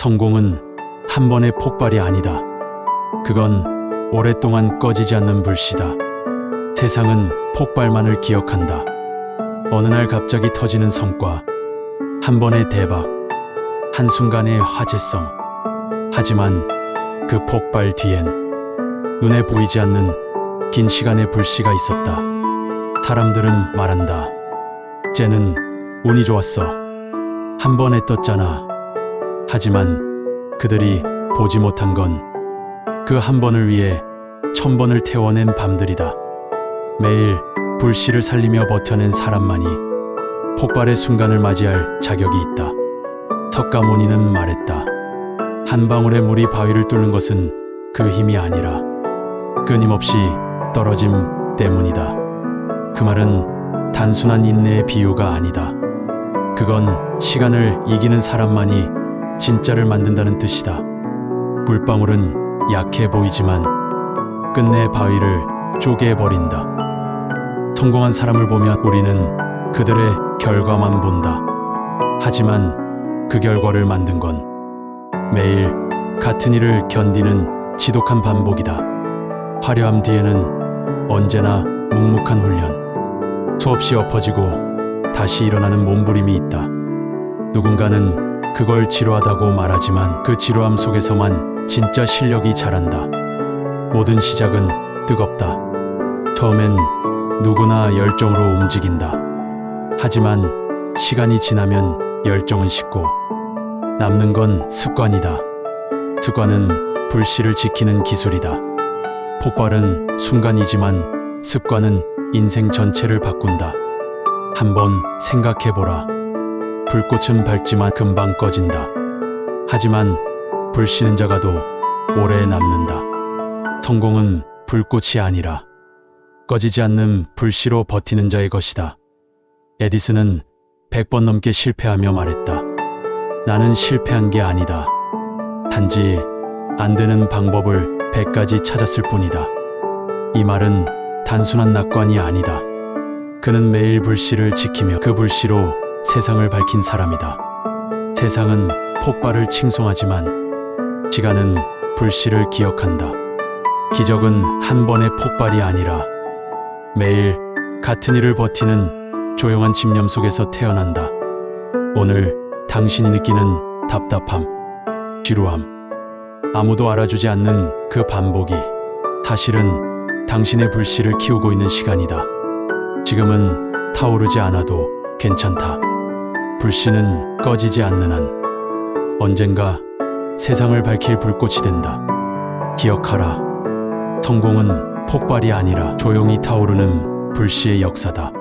성공은 한 번의 폭발이 아니다. 그건 오랫동안 꺼지지 않는 불씨다. 세상은 폭발만을 기억한다. 어느 날 갑자기 터지는 성과, 한 번의 대박, 한순간의 화제성. 하지만 그 폭발 뒤엔 눈에 보이지 않는 긴 시간의 불씨가 있었다. 사람들은 말한다. 쟤는 운이 좋았어. 한 번에 떴잖아. 하지만 그들이 보지 못한 건 그 한 번을 위해 천 번을 태워낸 밤들이다. 매일 불씨를 살리며 버텨낸 사람만이 폭발의 순간을 맞이할 자격이 있다. 석가모니는 말했다. 한 방울의 물이 바위를 뚫는 것은 그 힘이 아니라 끊임없이 떨어짐 때문이다. 그 말은 단순한 인내의 비유가 아니다. 그건 시간을 이기는 사람만이 진짜를 만든다는 뜻이다. 물방울은 약해 보이지만 끝내 바위를 쪼개버린다. 성공한 사람을 보면 우리는 그들의 결과만 본다. 하지만 그 결과를 만든 건 매일 같은 일을 견디는 지독한 반복이다. 화려함 뒤에는 언제나 묵묵한 훈련, 수없이 엎어지고 다시 일어나는 몸부림이 있다. 누군가는 그걸 지루하다고 말하지만 그 지루함 속에서만 진짜 실력이 자란다. 모든 시작은 뜨겁다. 처음엔 누구나 열정으로 움직인다. 하지만 시간이 지나면 열정은 식고 남는 건 습관이다. 습관은 불씨를 지키는 기술이다. 폭발은 순간이지만 습관은 인생 전체를 바꾼다. 한번 생각해보라. 불꽃은 밝지만 금방 꺼진다. 하지만 불씨는 작아도 오래 남는다. 성공은 불꽃이 아니라 꺼지지 않는 불씨로 버티는 자의 것이다. 에디슨은 100번 넘게 실패하며 말했다. 나는 실패한 게 아니다. 단지 안 되는 방법을 100가지 찾았을 뿐이다. 이 말은 단순한 낙관이 아니다. 그는 매일 불씨를 지키며 그 불씨로 세상을 밝힌 사람이다. 세상은 폭발을 칭송하지만 시간은 불씨를 기억한다. 기적은 한 번의 폭발이 아니라 매일 같은 일을 버티는 조용한 집념 속에서 태어난다. 오늘 당신이 느끼는 답답함, 지루함, 아무도 알아주지 않는 그 반복이 사실은 당신의 불씨를 키우고 있는 시간이다. 지금은 타오르지 않아도 괜찮다. 불씨는 꺼지지 않는 한 언젠가 세상을 밝힐 불꽃이 된다. 기억하라. 성공은 폭발이 아니라 조용히 타오르는 불씨의 역사다.